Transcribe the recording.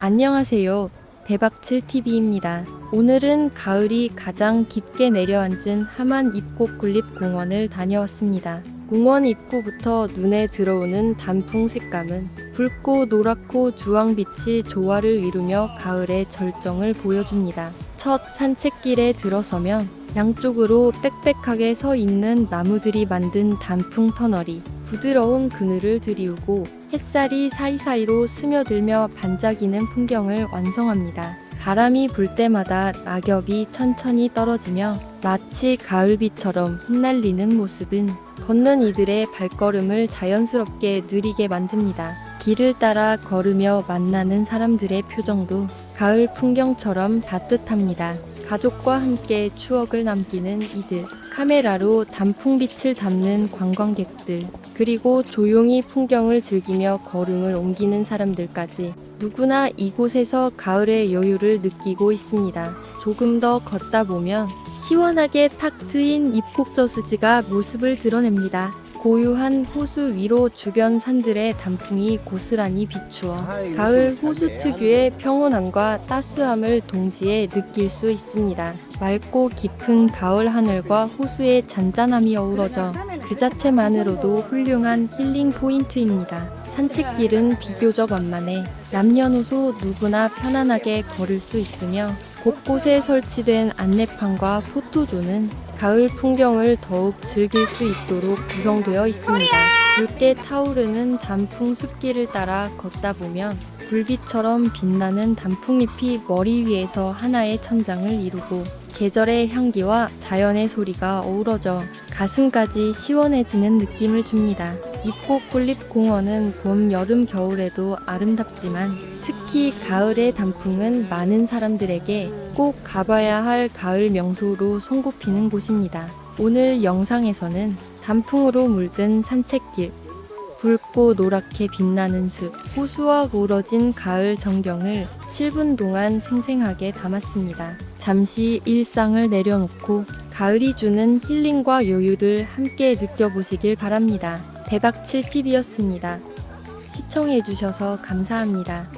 안녕하세요. 대박7TV입니다. 오늘은 가을이 가장 깊게 내려앉은 하만 입곡 굴립공원을 다녀왔습니다. 공원 입구부터 눈에 들어오는 단풍 색감은 붉고 노랗고 주황빛이 조화를 이루며 가을의 절정을 보여줍니다. 첫 산책길에 들어서면 양쪽으로 빽빽하게 서 있는 나무들이 만든 단풍 터널이 부드러운 그늘을 들이우고 햇살이 사이사이로 스며들며 반짝이는 풍경을 완성합니다. 바람이 불 때마다 낙엽이 천천히 떨어지며 마치 가을비처럼 흩날리는 모습은 걷는 이들의 발걸음을 자연스럽게 느리게 만듭니다. 길을 따라 걸으며 만나는 사람들의 표정도 가을 풍경처럼 따뜻합니다. 가족과 함께 추억을 남기는 이들, 카메라로 단풍빛을 담는 관광객들, 그리고 조용히 풍경을 즐기며 걸음을 옮기는 사람들까지 누구나 이곳에서 가을의 여유를 느끼고 있습니다. 조금 더 걷다 보면 시원하게 탁 트인 입곡저수지가 모습을 드러냅니다. 고요한 호수 위로 주변 산들의 단풍이 고스란히 비추어 가을 호수 특유의 평온함과 따스함을 동시에 느낄 수 있습니다. 맑고 깊은 가을 하늘과 호수의 잔잔함이 어우러져 그 자체만으로도 훌륭한 힐링 포인트입니다. 산책길은 비교적 완만해 남녀노소 누구나 편안하게 걸을 수 있으며 곳곳에 설치된 안내판과 포토존은 가을 풍경을 더욱 즐길 수 있도록 구성되어 있습니다. 붉게 타오르는 단풍 숲길을 따라 걷다 보면 불빛처럼 빛나는 단풍잎이 머리 위에서 하나의 천장을 이루고 계절의 향기와 자연의 소리가 어우러져 가슴까지 시원해지는 느낌을 줍니다. 입곡 꿀립 공원은 봄, 여름, 겨울에도 아름답지만 특히 가을의 단풍은 많은 사람들에게 꼭 가봐야 할 가을 명소로 손꼽히는 곳입니다. 오늘 영상에서는 단풍으로 물든 산책길, 붉고 노랗게 빛나는 숲, 호수와 우러진 가을 전경을 7분 동안 생생하게 담았습니다. 잠시 일상을 내려놓고 가을이 주는 힐링과 여유를 함께 느껴보시길 바랍니다. 대박 7TV였습니다. 시청해주셔서 감사합니다.